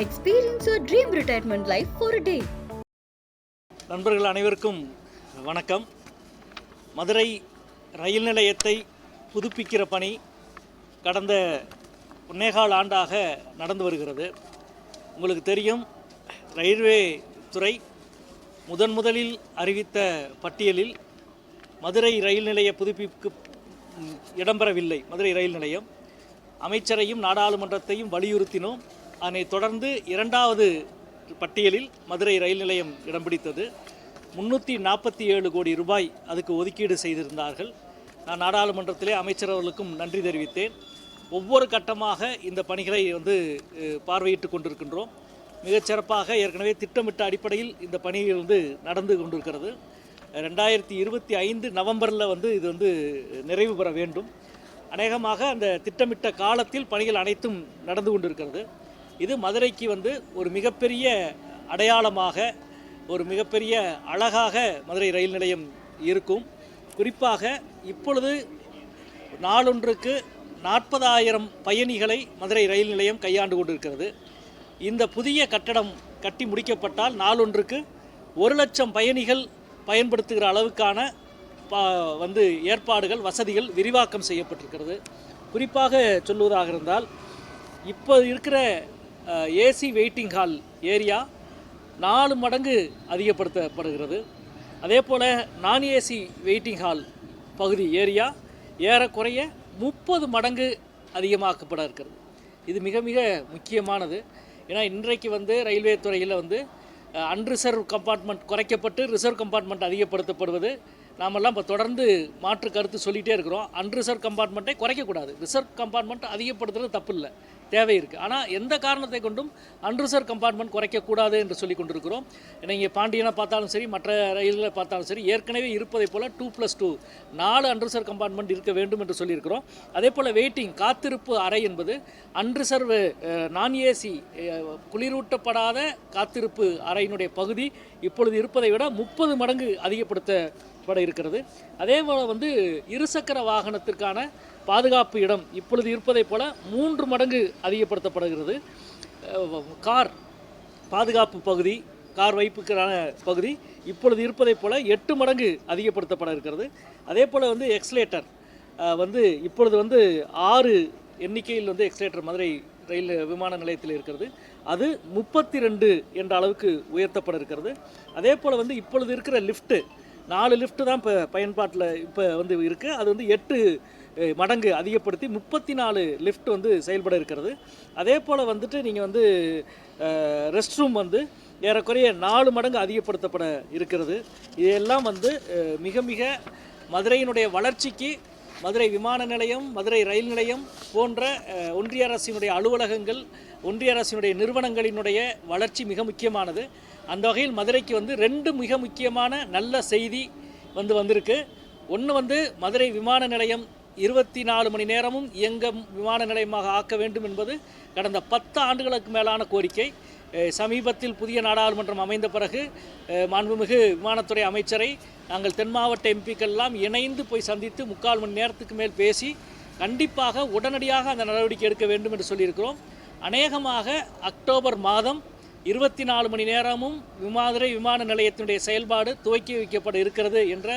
Experience your dream retirement life for day நண்பர்கள் அனைவருக்கும் வணக்கம். மதுரை ரயில் நிலையத்தை புதுப்பிக்கிற பணி கடந்த ஒன்னேகால் ஆண்டாக நடந்து வருகிறது. உங்களுக்கு தெரியும் ரயில்வே துறை முதன் முதலில் அறிவித்த பட்டியலில் மதுரை ரயில் நிலைய புதுப்பிப்பு இடம்பெறவில்லை. மதுரை ரயில் நிலையம். அமைச்சரையும் நாடாளுமன்றத்தையும் வலியுறுத்தினோம். அதனை தொடர்ந்து இரண்டாவது பட்டியலில் மதுரை ரயில் நிலையம் இடம் பிடித்தது. முன்னூற்றி நாற்பத்தி ஏழு கோடி ரூபாய் அதுக்கு ஒதுக்கீடு செய்திருந்தார்கள். நான் நாடாளுமன்றத்திலே அமைச்சர் அவர்களுக்கும் நன்றி தெரிவித்தேன். ஒவ்வொரு கட்டமாக இந்த பணிகளை வந்து பார்வையிட்டு கொண்டிருக்கின்றோம். மிகச்சிறப்பாக ஏற்கனவே திட்டமிட்ட அடிப்படையில் இந்த பணிகள் வந்து நடந்து கொண்டிருக்கிறது. ரெண்டாயிரத்தி இருபத்தி ஐந்து நவம்பரில் வந்து இது வந்து நிறைவு பெற வேண்டும். அநேகமாக அந்த திட்டமிட்ட காலத்தில் பணிகள் அனைத்தும் நடந்து கொண்டிருக்கிறது. இது மதுரைக்கு வந்து ஒரு மிகப்பெரிய அடையாளமாக ஒரு மிகப்பெரிய அழகாக மதுரை ரயில் நிலையம் இருக்கும். குறிப்பாக இப்பொழுது நாளொன்றுக்கு நாற்பதாயிரம் பயணிகளை மதுரை ரயில் நிலையம் கையாண்டு கொண்டிருக்கிறது. இந்த புதிய கட்டடம் கட்டி முடிக்கப்பட்டால் நாளொன்றுக்கு ஒரு லட்சம் பயணிகள் பயன்படுத்துகிற அளவுக்கான ப வந்து ஏற்பாடுகள் வசதிகள் விரிவாக்கம் செய்யப்பட்டிருக்கிறது. குறிப்பாக சொல்லுவதாக இருந்தால் இப்போ இருக்கிற ஏசி வெயிட்டிங் ஹால் ஏரியா நாலு மடங்கு அதிகப்படுத்தப்படுகிறது. அதே போல் நான் ஏசி வெயிட்டிங் ஹால் பகுதி ஏரியா ஏறக்குறைய முப்பது மடங்கு அதிகமாக்கப்பட இருக்கிறது. இது மிக மிக முக்கியமானது. ஏன்னா இன்றைக்கு வந்து ரயில்வே துறையில் வந்து அன்ரிசர்வ் கம்பார்ட்மெண்ட் குறைக்கப்பட்டு ரிசர்வ் கம்பார்ட்மெண்ட் அதிகப்படுத்தப்படுவது நாமெல்லாம் இப்போ தொடர்ந்து மாற்று கருத்து சொல்லிகிட்டே இருக்கிறோம். அன்ரிசர்வ் கம்பார்ட்மெண்ட்டை குறைக்கக்கூடாது. ரிசர்வ் கம்பார்ட்மெண்ட் அதிகப்படுத்துறது தப்பு இல்லை தேவை இருக்குது ஆனால் எந்த காரணத்தை கொண்டும் அன்ரிசர்வ் கம்பார்ட்மெண்ட் குறைக்கக்கூடாது என்று சொல்லி கொண்டிருக்கிறோம். நீங்கள் பாண்டியனை பார்த்தாலும் சரி மற்ற ரயில்களை பார்த்தாலும் சரி ஏற்கனவே இருப்பதைப் போல் டூ ப்ளஸ் டூ நாலு அன்ரிசர்வ் கம்பார்ட்மெண்ட் இருக்க வேண்டும் என்று சொல்லியிருக்கிறோம். அதே போல் வெயிட்டிங் காத்திருப்பு அறை என்பது அன்ரிசர்வ் நான் ஏசி குளிரூட்டப்படாத காத்திருப்பு அறையினுடைய பகுதி இப்பொழுது இருப்பதை விட முப்பது மடங்கு அதிகப்படுத்தப்பட இருக்கிறது. அதே போல் வந்து இருசக்கர வாகனத்திற்கான பாதுகாப்பு இடம் இப்பொழுது இருப்பதைப் போல மூன்று மடங்கு அதிகப்படுத்தப்படுகிறது. கார் பாதுகாப்பு பகுதி கார் வைப்புக்கான பகுதி இப்பொழுது இருப்பதைப் போல எட்டு மடங்கு அதிகப்படுத்தப்பட இருக்கிறது. அதே போல் வந்து எக்ஸ்லேட்டர் வந்து இப்பொழுது வந்து ஆறு எண்ணிக்கையில் வந்து எக்ஸ்லேட்டர் மதுரை ரயில் விமான நிலையத்தில் இருக்கிறது. அது முப்பத்தி ரெண்டு என்ற அளவுக்கு உயர்த்தப்பட இருக்கிறது. அதே போல் வந்து இப்பொழுது இருக்கிற லிஃப்ட்டு நாலு லிஃப்ட்டு தான் இப்போ பயன்பாட்டில் இப்போ வந்து இருக்குது அது வந்து எட்டு மடங்கு அதிகப்படுத்தி முப்பத்தி நாலு லிஃப்ட் வந்து செயல்பட இருக்கிறது. அதே போல் வந்துட்டு நீங்கள் வந்து ரெஸ்ட் ரூம் வந்து ஏறக்குறைய நாலு மடங்கு அதிகப்படுத்தப்பட இருக்கிறது. இதெல்லாம் வந்து மிக மிக மதுரையினுடைய வளர்ச்சிக்கு மதுரை விமான நிலையம் மதுரை ரயில் நிலையம் போன்ற ஒன்றிய அரசினுடைய அலுவலகங்கள் ஒன்றிய அரசினுடைய நிறுவனங்களினுடைய வளர்ச்சி மிக முக்கியமானது. அந்த வகையில் மதுரைக்கு வந்து ரெண்டு மிக முக்கியமான நல்ல செய்தி வந்து வந்திருக்கு. ஒன்று வந்து மதுரை விமான நிலையம் இருபத்தி நாலு மணி நேரமும் இயங்க விமான நிலையமாக ஆக்க வேண்டும் என்பது கடந்த பத்து ஆண்டுகளுக்கு மேலான கோரிக்கை. சமீபத்தில் புதிய நாடாளுமன்றம் அமைந்த பிறகு மாண்புமிகு விமானத்துறை அமைச்சரை நாங்கள் தென் மாவட்ட எம்பிக்கள்லாம் இணைந்து போய் சந்தித்து முக்கால் மணி நேரத்துக்கு மேல் பேசி கண்டிப்பாக உடனடியாக அந்த நடவடிக்கை எடுக்க வேண்டும் என்று சொல்லியிருக்கிறோம். அநேகமாக அக்டோபர் மாதம் இருபத்தி நாலு மணி நேரமும் விமாதுரை விமான நிலையத்தினுடைய செயல்பாடு துவக்கி வைக்கப்பட இருக்கிறது என்ற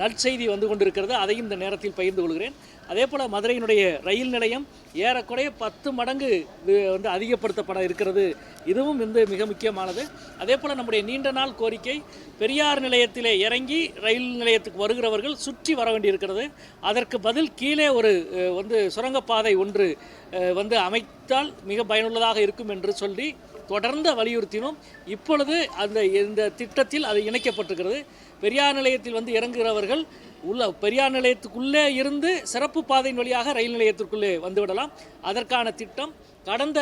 நற்செய்தி வந்து கொண்டிருக்கிறது. அதையும் இந்த நேரத்தில் பகிர்ந்து கொள்கிறேன். அதே போல் மதுரையினுடைய ரயில் நிலையம் ஏறக்குறைய பத்து மடங்கு வந்து அதிகப்படுத்தப்பட இருக்கிறது. இதுவும் வந்து மிக முக்கியமானது. அதே போல் நம்முடைய நீண்ட நாள் கோரிக்கை பெரியார் நிலையத்திலே இறங்கி ரயில் நிலையத்துக்கு வருகிறவர்கள் சுற்றி வர வேண்டியிருக்கிறது. அதற்கு பதில் கீழே ஒரு வந்து சுரங்கப்பாதை ஒன்று வந்து அமைத்தால் மிக பயனுள்ளதாக இருக்கும் என்று சொல்லி தொடர்ந்து வலியுறுத்தினோம். இப்பொழுது அந்த இந்த திட்டத்தில் அது இணைக்கப்பட்டிருக்கிறது. பெரியார் நிலையத்தில் வந்து இறங்குகிறவர்கள் உள்ள பெரியார் நிலையத்துக்குள்ளே இருந்து சிறப்பு பாதையின் வழியாக ரயில் நிலையத்திற்குள்ளே வந்துவிடலாம். அதற்கான திட்டம் கடந்த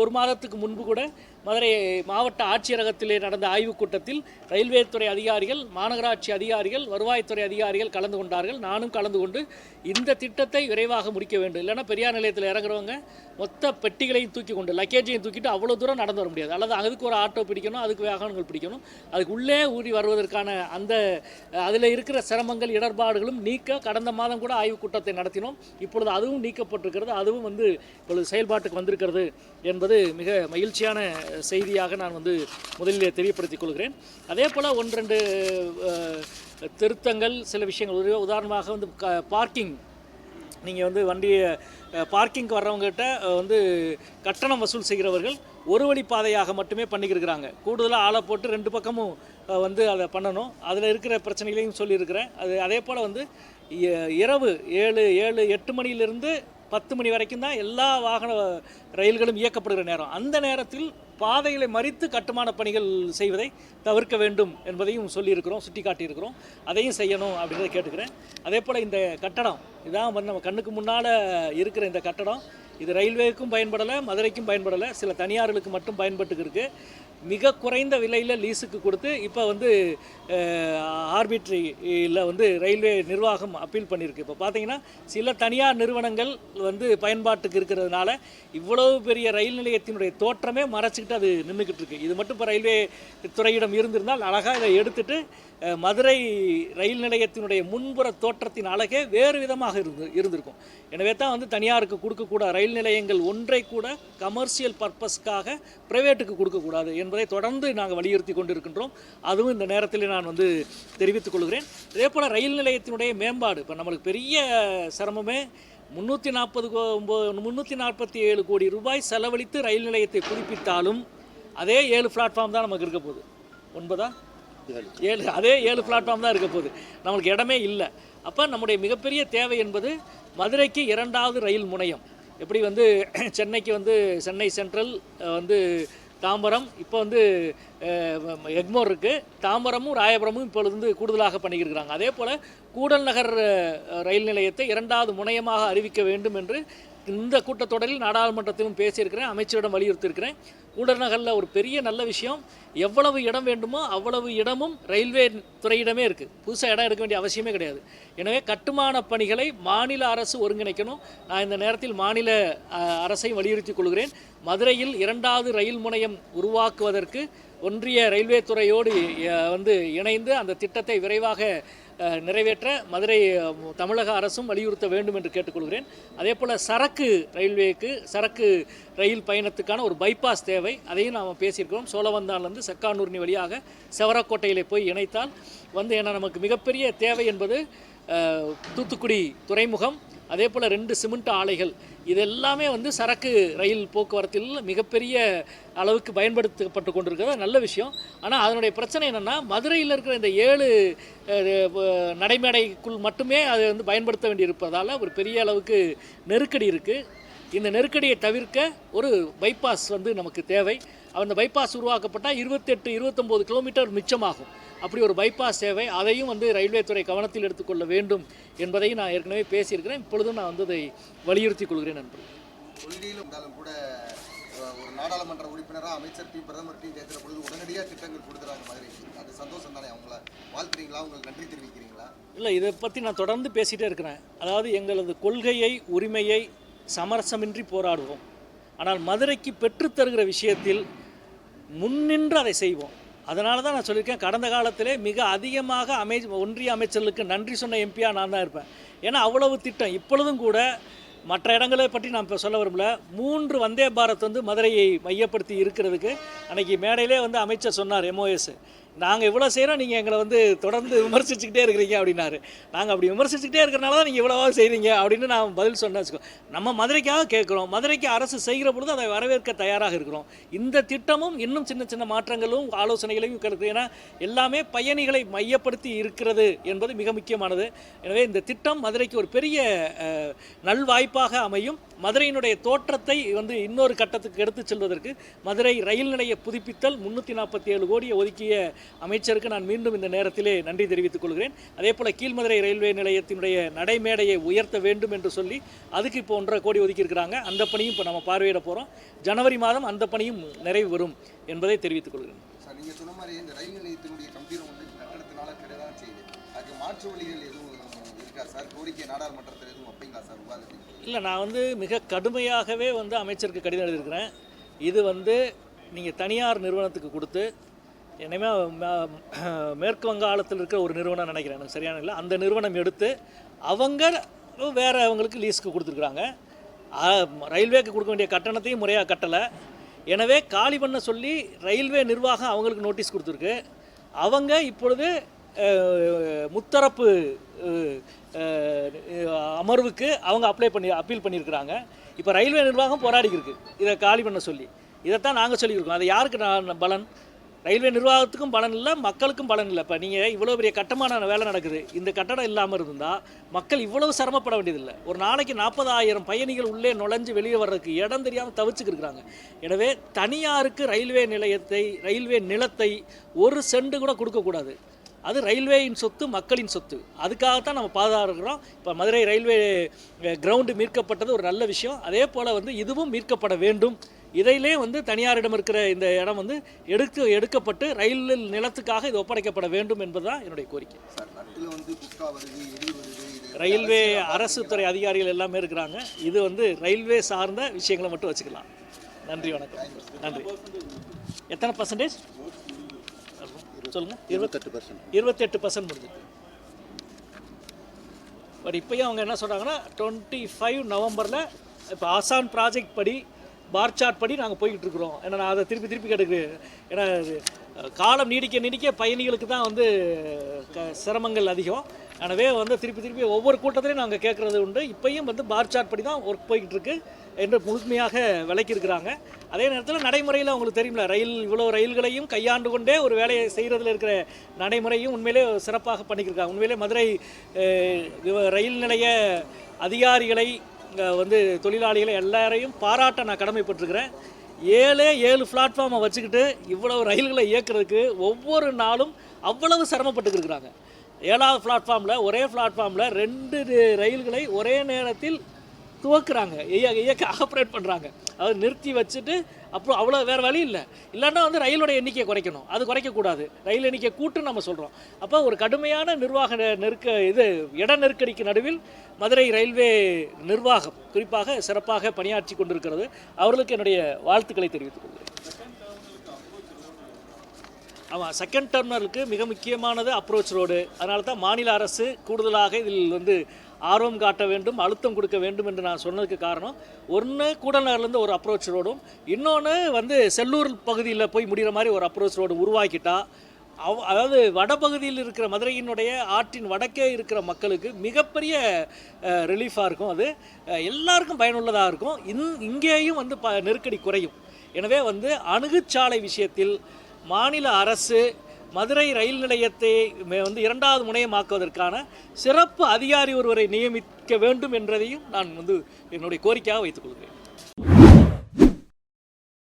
ஒரு மாதத்துக்கு முன்பு கூட மதுரை மாவட்ட ஆட்சியரகத்திலே நடந்த ஆய்வுக் கூட்டத்தில் ரயில்வே துறை அதிகாரிகள் மாநகராட்சி அதிகாரிகள் வருவாய்த்துறை அதிகாரிகள் கலந்து கொண்டார்கள். நானும் கலந்து கொண்டு இந்த திட்டத்தை விரைவாக முடிக்க வேண்டும். இல்லைன்னா பெரியார் நிலையத்தில் இறங்குறவங்க மொத்த பெட்டிகளையும் தூக்கி கொண்டு லக்கேஜையும் தூக்கிட்டு அவ்வளோ தூரம் நடந்து வர முடியாது. அல்லது அதுக்கு ஒரு ஆட்டோ பிடிக்கணும் அதுக்கு வாகனங்கள் பிடிக்கணும். அதுக்கு உள்ளே ஊறி வருவதற்கான அந்த அதில் இருக்கிற சிரமங்கள் இடர்பாடுகளும் நீக்க கடந்த மாதம் கூட ஆய்வுக் கூட்டத்தை நடத்தினோம். இப்பொழுது அதுவும் நீக்கப்பட்டிருக்கிறது. அதுவும் வந்து இப்பொழுது செயல்பாட்டுக்கு வந்திருக்கிறது என்பது மிக மகிழ்ச்சியான செய்தியாக நான் வந்து முதலில் தெரியப்படுத்திக் கொள்கிறேன். அதே போல் ஒன்று ரெண்டு திருத்தங்கள் சில விஷயங்கள். உதாரணமாக வந்து க பார்க்கிங். நீங்கள் வந்து வண்டியை பார்க்கிங்க்கு வர்றவங்ககிட்ட வந்து கட்டணம் வசூல் செய்கிறவர்கள் ஒரு வழி பாதையாக மட்டுமே பண்ணிக்கிருக்கிறாங்க. கூடுதலாக ஆளை போட்டு ரெண்டு பக்கமும் வந்து அதை பண்ணணும். அதில் இருக்கிற பிரச்சனைகளையும் சொல்லியிருக்கிறேன். அது அதே போல் வந்து இ- இரவு ஏழு ஏழு எட்டு மணியிலிருந்து பத்து மணி வரைக்கும் தான் எல்லா வாகன ரயில்களும் இயக்கப்படுகிற நேரம். அந்த நேரத்தில் பாதைகளை மறித்து கட்டுமான பணிகள் செய்வதை தவிர்க்க வேண்டும் என்பதையும் சொல்லியிருக்கிறோம் சுட்டி காட்டியிருக்கிறோம் அதையும் செய்யணும் அப்படின்றத கேட்டுக்கிறேன். அதே போல் இந்த கட்டடம் இதான் வந்து நம்ம கண்ணுக்கு முன்னால் இருக்கிற இந்த கட்டடம். இது ரயில்வேக்கும் பயன்படலை மதுரைக்கும் பயன்படலை சில தனியார்களுக்கு மட்டும் பயன்பட்டுக்கு இருக்குது மிக குறைந்த விலையில் லீஸுக்கு கொடுத்து இப்போ வந்து ஆர்பிட்ரியில் வந்து ரயில்வே நிர்வாகம் அப்பீல் பண்ணியிருக்கு. இப்போ பார்த்தீங்கன்னா சில தனியார் நிறுவனங்கள் வந்து பயன்பாட்டுக்கு இருக்கிறதுனால இவ்வளவு பெரிய ரயில் நிலையத்தினுடைய தோற்றமே மறைச்சிக்கிட்டு அது நின்றுக்கிட்டு இருக்கு. இது மட்டும் இப்போ ரயில்வே துறையிடம் இருந்திருந்தால் அழகாக இதை எடுத்துட்டு மதுரை ரயில் நிலையத்தினுடைய முன்புற தோற்றத்தின் அழகே வேறு விதமாக இருந்து இருந்திருக்கும். எனவே தான் வந்து தனியாருக்கு கொடுக்கக்கூடாது ரயில் நிலையங்கள் ஒன்றை கூட கமர்ஷியல் பர்பஸ்க்காக ப்ரைவேட்டுக்கு கொடுக்கக்கூடாது என்பதை தொடர்ந்து நாங்கள் வலியுறுத்தி கொண்டிருக்கின்றோம். அதுவும் இந்த நேரத்தில் நான் வந்து தெரிவித்துக் கொள்கிறேன். அதே போல் ரயில் நிலையத்தினுடைய மேம்பாடு இப்போ நம்மளுக்கு பெரிய சிரமமே முந்நூற்றி நாற்பது முந்நூற்றி நாற்பத்தி ஏழு கோடி ரூபாய் செலவழித்து ரயில் நிலையத்தை புதுப்பித்தாலும் அதே ஏழு பிளாட்ஃபார்ம் தான் நமக்கு இருக்க போகுது. ஒன்பதா? ஏழு அதே ஏழு பிளாட்ஃபார்ம் தான் இருக்க போகுது. நம்மளுக்கு இடமே இல்லை. அப்போ நம்முடைய மிகப்பெரிய தேவை என்பது மதுரைக்கு இரண்டாவது ரயில் முனையம். எப்படி வந்து சென்னைக்கு வந்து சென்னை சென்ட்ரல் வந்து தாம்பரம் இப்போ வந்து எக்மோர் இருக்குது தாம்பரமும் ராயபுரமும் இப்பொழுது வந்து கூடுதலாக பண்ணியிருக்கிறாங்க அதே போல் கூடல் நகர் ரயில் நிலையத்தை இரண்டாவது முனையமாக அறிவிக்க வேண்டும் என்று இந்த கூட்டத்தொடரில் நாடாளுமன்றத்திலும் பேசியிருக்கிறேன் அமைச்சரிடம் வலியுறுத்தியிருக்கிறேன். உடல்நகரில் ஒரு பெரிய நல்ல விஷயம் எவ்வளவு இடம் வேண்டுமோ அவ்வளவு இடமும் ரயில்வே துறையிடமே இருக்குது புதுசாக இடம் எடுக்க வேண்டிய அவசியமே கிடையாது. எனவே கட்டுமான பணிகளை மாநில அரசு ஒருங்கிணைக்கணும். நான் இந்த நேரத்தில் மாநில அரசை அரசையும் வலியுறுத்திக் கொள்கிறேன். மதுரையில் இரண்டாவது ரயில் முனையம் உருவாக்குவதற்கு ஒன்றிய ரயில்வே துறையோடு வந்து இணைந்து அந்த திட்டத்தை விரைவாக நிறைவேற்ற மதுரை தமிழக அரசும் வலியுறுத்த வேண்டும் என்று கேட்டுக்கொள்கிறேன். அதே போல் சரக்கு ரயில்வேக்கு சரக்கு ரயில் பயணத்துக்கான ஒரு பைபாஸ் தேவை. அதையும் நாம் பேசியிருக்கிறோம். சோழவந்தான்லேருந்து செக்கானூர்னி வழியாக செவரக்கோட்டையிலே போய் இணைத்தால் வந்து ஏன்னா நமக்கு மிகப்பெரிய தேவை என்பது தூத்துக்குடி துறைமுகம். அதே போல் ரெண்டு சிமெண்ட் ஆலைகள். இது எல்லாமே வந்து சரக்கு ரயில் போக்குவரத்தில் மிகப்பெரிய அளவுக்கு பயன்படுத்தப்பட்டு கொண்டிருக்கிறது. நல்ல விஷயம். ஆனால் அதனுடைய பிரச்சனை என்னென்னா மதுரையில் இருக்கிற இந்த ஏழு நடைமேடைக்குள் மட்டுமே அதை வந்து பயன்படுத்த வேண்டியிருப்பதால் ஒரு பெரிய அளவுக்கு நெருக்கடி இருக்குது இந்த நெருக்கடியை தவிர்க்க ஒரு பைபாஸ் வந்து நமக்கு தேவை. அந்த பைபாஸ் உருவாக்கப்பட்டால் இருபத்தெட்டு இருபத்தொம்போது கிலோமீட்டர் மிச்சமாகும். அப்படி ஒரு பைபாஸ் சேவை அதையும் வந்து ரயில்வே துறை கவனத்தில் எடுத்துக்கொள்ள வேண்டும் என்பதையும் நான் ஏற்கனவே பேசியிருக்கிறேன். இப்பொழுதும் நான் வந்து அதை வலியுறுத்திக் கொள்கிறேன் கொள்கையில் இருந்தாலும் கூட ஒரு நாடாளுமன்ற உறுப்பினராக அமைச்சர்கிட்டையும் பிரதமர்கிட்டையும் கேட்குற பொழுது உடனடியாக திட்டங்கள் கொடுக்குறாங்க மதுரைக்கு அது சந்தோஷம் தானே? அவங்கள வாழ்த்துறீங்களா? உங்களுக்கு நன்றி தெரிவிக்கிறீங்களா? இல்லை இதை பற்றி நான் தொடர்ந்து பேசிகிட்டே இருக்கிறேன். அதாவது எங்களது கொள்கையை உரிமையை சமரசமின்றி போராடுவோம். ஆனால் மதுரைக்கு பெற்றுத்தருகிற விஷயத்தில் முன்னின்று அதை செய்வோம். அதனால தான் நான் சொல்லியிருக்கேன் கடந்த காலத்திலே மிக அதிகமாக அமை ஒன்றிய அமைச்சர்களுக்கு நன்றி சொன்ன எம்பியாக நான் தான் இருப்பேன். ஏன்னா அவ்வளவு திட்டம். இப்பொழுதும் கூட மற்ற இடங்களை பற்றி நான் இப்போ சொல்ல விரும்பல. மூன்று வந்தே பாரத் வந்து மதுரையை மையப்படுத்தி இருக்கிறதுக்கு அன்றைக்கி மேடையிலே வந்து அமைச்சர் சொன்னார் எம்ஓஎஸ் நாங்கள் இவ்வளோ செய்கிறோம் நீங்கள் எங்களை வந்து தொடர்ந்து விமர்சிச்சுக்கிட்டே இருக்கிறீங்க அப்படின்னாரு. நாங்கள் அப்படி விமர்சிச்சுக்கிட்டே இருக்கிறனால தான் நீங்கள் இவ்வளோவா செய்கிறீங்க அப்படின்னு நான் பதில் சொன்னேன் வச்சுக்கோ. நம்ம மதுரைக்காக கேட்குறோம் மதுரைக்கு அரசு செய்கிற பொழுது அதை வரவேற்க தயாராக இருக்கிறோம். இந்த திட்டமும் இன்னும் சின்ன சின்ன மாற்றங்களும் ஆலோசனைகளையும் கிடைக்கும் ஏன்னா எல்லாமே பயணிகளை மையப்படுத்தி இருக்கிறது என்பது மிக முக்கியமானது. எனவே இந்த திட்டம் மதுரைக்கு ஒரு பெரிய நல்வாய்ப்பாக அமையும். மதுரையினுடைய தோற்றத்தை வந்து இன்னொரு கட்டத்துக்கு எடுத்துச் செல்வதற்கு மதுரை ரயில் நிலைய புதுப்பித்தல் முன்னூற்றி நாற்பத்தி ஏழு கோடியை ஒதுக்கிய அமைச்சருக்கு நான் மீண்டும் இந்த நேரத்திலே நன்றி தெரிவித்துக் கொள்கிறேன். அதே போல் கீழ்மதுரை ரயில்வே நிலையத்தினுடைய நடைமேடையை உயர்த்த வேண்டும் என்று சொல்லி அதுக்கு இப்போ ஒன்றரை கோடி ஒதுக்கியிருக்கிறாங்க. அந்த பணியும் இப்போ நம்ம பார்வையிட போகிறோம் ஜனவரி மாதம் அந்த பணியும் நிறைவு வரும் என்பதை தெரிவித்துக் கொள்கிறேன். சார் நீங்கள் சொன்ன மாதிரி இந்த ரயில் நிலையத்தினுடைய கம்பீரம் வந்து கட்டடத்தினால கிடையாது செய்யுது. அதுக்கு மாற்று வழிகள் எதுவும் இல்லை நான் வந்து மிக கடுமையாகவே வந்து அமைச்சருக்கு கடிதம் எழுதியிருக்கிறேன். இது வந்து நீங்கள் தனியார் நிறுவனத்துக்கு கொடுத்து என்னமே மேற்கு வங்காளத்தில் இருக்கிற ஒரு நிறுவனம் நினைக்கிறேன் எனக்கு சரியான இல்லை. அந்த நிறுவனம் எடுத்து அவங்க வேறு அவங்களுக்கு லீஸ்க்கு கொடுத்துருக்குறாங்க. ரயில்வேக்கு கொடுக்க வேண்டிய கட்டணத்தையும் முறையாக கட்டலை. எனவே காலி பண்ண சொல்லி ரயில்வே நிர்வாகம் அவங்களுக்கு நோட்டீஸ் கொடுத்துருக்கு. அவங்க இப்பொழுது முத்தரப்பு அமர்வுக்கு அவங்க அப்ளை பண்ணி அப்பீல் பண்ணியிருக்கிறாங்க. இப்போ ரயில்வே நிர்வாகம் போராடி இதை காலி பண்ண சொல்லி. இதைத்தான் நாங்கள் சொல்லியிருக்கோம். அது யாருக்கு நான் பலன்? ரயில்வே நிர்வாகத்துக்கும் பலன் இல்லை மக்களுக்கும் பலன் இல்லை. இப்போ நீங்கள் இவ்வளோ பெரிய கட்டமான வேலை நடக்குது. இந்த கட்டடம் இல்லாமல் இருந்தால் மக்கள் இவ்வளவு சிரமப்பட வேண்டியதில்லை. ஒரு நாளைக்கு நாற்பதாயிரம் பயணிகள் உள்ளே நுழைஞ்சு வெளியே வர்றதுக்கு இடம் தெரியாமல் தவிச்சுக்கிருக்கிறாங்க எனவே தனியாருக்கு ரயில்வே நிலையத்தை ரயில்வே நிலத்தை ஒரு செண்டு கூட கொடுக்கக்கூடாது அது ரயில்வேயின் சொத்து மக்களின் சொத்து. அதுக்காகத்தான் நம்ம பாதுகாக்கிறோம் இப்போ மதுரை ரயில்வே கிரவுண்டு மீட்கப்பட்டது ஒரு நல்ல விஷயம். அதே போல் வந்து இதுவும் மீட்கப்பட வேண்டும். இதிலே வந்து தனியாரிடம் இருக்கிற இந்த இடம் வந்து எடுத்து எடுக்கப்பட்டு ரயில் நிலத்துக்காக இது ஒப்படைக்கப்பட வேண்டும் என்பதுதான் என்னுடைய கோரிக்கை. ரயில்வே அரசு துறை அதிகாரிகள் எல்லாமே இருக்கிறாங்க. இது வந்து ரயில்வே சார்ந்த விஷயங்களை மட்டும் வச்சுக்கலாம். நன்றி வணக்கம். நன்றி. எத்தனை பர்சன்டேஜ் சொல்லுங்கள் இருபத்தெட்டு பர்சன்ட் இருபத்தெட்டு பர்சன்ட் முடிஞ்சுது பட் இப்போயும் அவங்க என்ன சொல்கிறாங்கன்னா டுவெண்ட்டி ஃபைவ் நவம்பரில் இப்போ ஆசான் ப்ராஜெக்ட் படி பார் சார்ட் படி நாங்கள் போய்கிட்டு இருக்கிறோம். ஏன்னா நான் அதை திருப்பி திருப்பி கேட்டுக்கு ஏன்னா காலம் நீடிக்க நீடிக்க பயணிகளுக்கு தான் வந்து க சிரமங்கள் அதிகம். எனவே வந்து திருப்பி திருப்பி ஒவ்வொரு கூட்டத்திலையும் நாங்கள் கேட்குறது உண்டு. இப்பையும் வந்து பார் சார்ட் படி தான் ஒர்க் போய்கிட்டு இருக்கு என்று முழுமையாக விளக்கியிருக்கிறாங்க. அதே நேரத்தில் நடைமுறையில் அவங்களுக்கு தெரியும்ல ரயில் இவ்வளோ ரயில்களையும் கையாண்டு கொண்டே ஒரு வேலையை செய்கிறதுல இருக்கிற நடைமுறையும் உண்மையிலே சிறப்பாக பண்ணிக்கிருக்காங்க. உண்மையிலே மதுரை ரயில் நிலைய அதிகாரிகளை இங்கே வந்து தொழிலாளிகளை எல்லாரையும் பாராட்ட நான் கடமைப்பட்டிருக்கிறேன். ஏழே ஏழு பிளாட்ஃபார்மை வச்சுக்கிட்டு இவ்வளவு ரயில்களை இயக்குறதுக்கு ஒவ்வொரு நாளும் அவ்வளவு சிரமப்பட்டுக்கிருக்கிறாங்க ஏழாவது பிளாட்ஃபார்மில் ஒரே பிளாட்ஃபார்மில் ரெண்டு ரயில்களை ஒரே நேரத்தில் துவக்குறாங்க. இய- இயக்க ஆப்ரேட் பண்ணுறாங்க அதை நிறுத்தி வச்சுட்டு அப்புறம் அவ்வளோ வேறு வழி இல்லை. இல்லைன்னா வந்து ரயிலோட எண்ணிக்கையை குறைக்கணும். அது குறைக்கக்கூடாது. ரயில் எண்ணிக்கை கூட்டுன்னு நம்ம சொல்கிறோம் அப்போ ஒரு கடுமையான நிர்வாக நெ- நெருக்க இது இட நெருக்கடிக்கு நடுவில் மதுரை ரயில்வே நிர்வாகம் குறிப்பாக சிறப்பாக பணியாற்றி கொண்டிருக்கிறது. அவர்களுக்கு என்னுடைய வாழ்த்துக்களை தெரிவித்துக் கொள்கிறேன். ஆமாம் செகண்ட் டர்னருக்கு மிக முக்கியமானது அப்ரோச் ரோடு அதனால தான் மாநில அரசு கூடுதலாக இதில் வந்து ஆர்வம் காட்ட வேண்டும் அழுத்தம் கொடுக்க வேண்டும் என்று நான் சொன்னதுக்கு காரணம் ஒன்று கூடநகர்லேருந்து ஒரு அப்ரோச் ரோடும் இன்னொன்று வந்து செல்லூர் பகுதியில் போய் முடிகிற மாதிரி ஒரு அப்ரோச் ரோடு உருவாக்கிட்டா அவ் அதாவது வடபகுதியில் இருக்கிற மதுரையினுடைய ஆற்றின் வடக்கே இருக்கிற மக்களுக்கு மிகப்பெரிய ரிலீஃபாக இருக்கும். அது எல்லாருக்கும் பயனுள்ளதாக இருக்கும். இந் இங்கேயும் வந்து ப நெருக்கடி குறையும். எனவே வந்து அணுகுச்சாலை விஷயத்தில் மாநில அரசு மதுரை ரயில் நிலையத்தை மே- வந்து இரண்டாவது முனையமாக்குவதற்கான சிறப்பு அதிகாரி ஒருவரை நியமிக்க வேண்டும் என்றதையும் நான் வந்து என்னுடைய கோரிக்கையாக வைத்துக் கொள்கிறேன்.